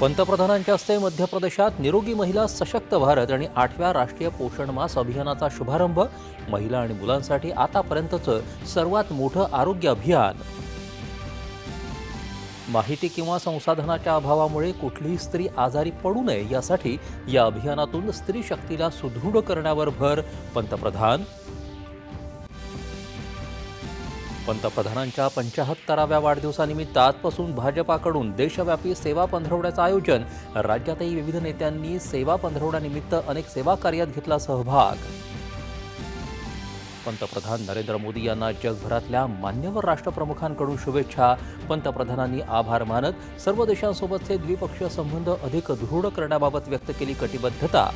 पंतप्रधानांच्या हस्ते मध्य प्रदेशात निरोगी महिला सशक्त भारत आणि आठव्या राष्ट्रीय पोषण मास अभियानाचा शुभारंभ महिला आणि मुलांसाठी आतापर्यंतचं सर्वात मोठं आरोग्य अभियान. माहिती किंवा संसाधनाच्या अभावामुळे कुठलीही स्त्री आजारी पडू नये यासाठी या अभियानातून स्त्री शक्तीला सुदृढ करण्यावर भर पंतप्रधान पंतप्रधानांच्या पंचाहत्तराव्या वाढदिवसानिमित्त आजपासून भाजपाकडून देशव्यापी सेवा पंधरवड्याचं आयोजन. राज्यातही विविध नेत्यांनी सेवा पंधरवड्यानिमित्त अनेक सेवा कार्यात घेतला सहभाग. पंतप्रधान नरेंद्र मोदी यांना जगभरातल्या मान्यवर राष्ट्रप्रमुखांकडून शुभेच्छा. पंतप्रधानांनी आभार मानत सर्व देशांसोबतचे द्विपक्षीय संबंध अधिक दृढ करण्याबाबत व्यक्त केली कटिबद्धता.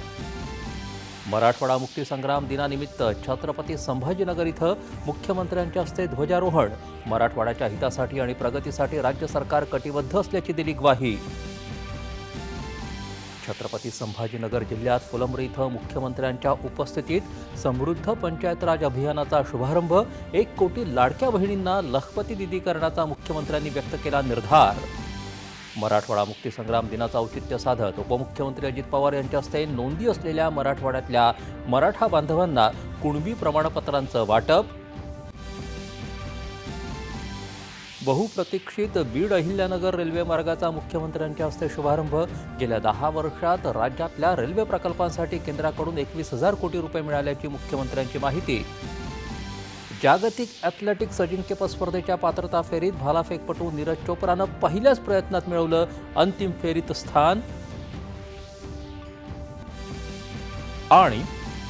मराठवाडा मुक्तीसंग्राम दिनानिमित्त छत्रपती संभाजीनगर इथं मुख्यमंत्र्यांच्या हस्ते ध्वजारोहण. मराठवाड्याच्या हितासाठी आणि प्रगतीसाठी राज्य सरकार कटिबद्ध असल्याची दिली ग्वाही. छत्रपती संभाजीनगर जिल्ह्यात फुलंब्री इथं मुख्यमंत्र्यांच्या उपस्थितीत समृद्ध पंचायत राज अभियानाचा शुभारंभ एक कोटी लाडक्या बहिणींना लखपती दिदी करण्याचा मुख्यमंत्र्यांनी व्यक्त केला निर्धार. मराठवाडा मुक्तीसंग्राम दिनाचं औचित्य साधत उपमुख्यमंत्री अजित पवार यांच्या हस्ते नोंदी असलेल्या मराठवाड्यातल्या मराठा बांधवांना कुणबी प्रमाणपत्रांचं वाटप बहुप्रतीक्षित बीड अहिल्यानगर रेल्वे मार्गाचा मुख्यमंत्र्यांच्या हस्ते शुभारंभ. गेल्या दहा वर्षात राज्यातल्या रेल्वे प्रकल्पांसाठी केंद्राकडून एकवीस हजार कोटी रुपये मिळाल्याची मुख्यमंत्र्यांची माहिती. जागतिक ॲथलेटिक्स अजिंक्यपद स्पर्धेच्या पात्रता फेरीत भालाफेकपटू नीरज चोप्रानं पहिल्याच प्रयत्नात मिळवलं अंतिम फेरीत स्थान. आणि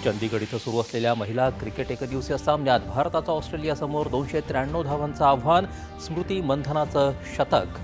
चंदीगड इथं सुरू असलेल्या महिला क्रिकेट एकदिवसीय सामन्यात भारताचं ऑस्ट्रेलियासमोर दोनशे त्र्याण्णव धावांचं आव्हान स्मृती मंथनाचं शतक.